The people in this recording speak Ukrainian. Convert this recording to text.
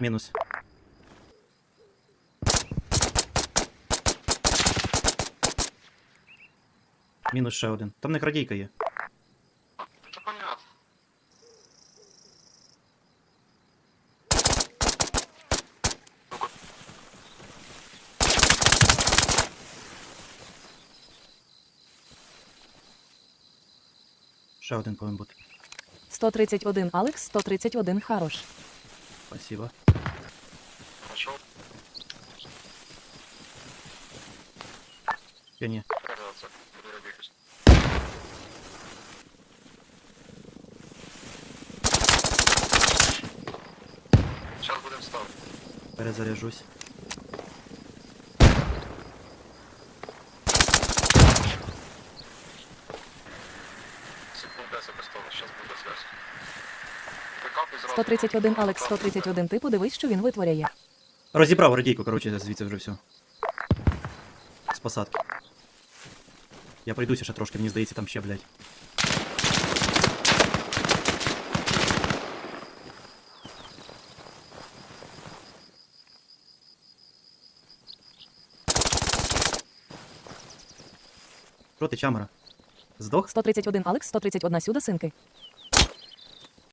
Мінус. Мінус ще один. Там не крадійка є. Це понятно. Ще один повинен бути. 131 Алекс, 131 Харош. Спасибо. Пошел. Я ні. Казаться. Буду робити. Сейчас будем ставити. Перезаряжусь. Секунда, ставлю. Сейчас буде зв'язок. Пікап і зразу. 131 Алекс, 131 ти подивись, що він витворяє. Розібрав радійку, коротше, звідси вже все. З посадки. Я пройдуся ще трошки, мені здається, там ще, блядь. Що ти, чамара? Здох? 131 Алекс, 131 сюди, синки.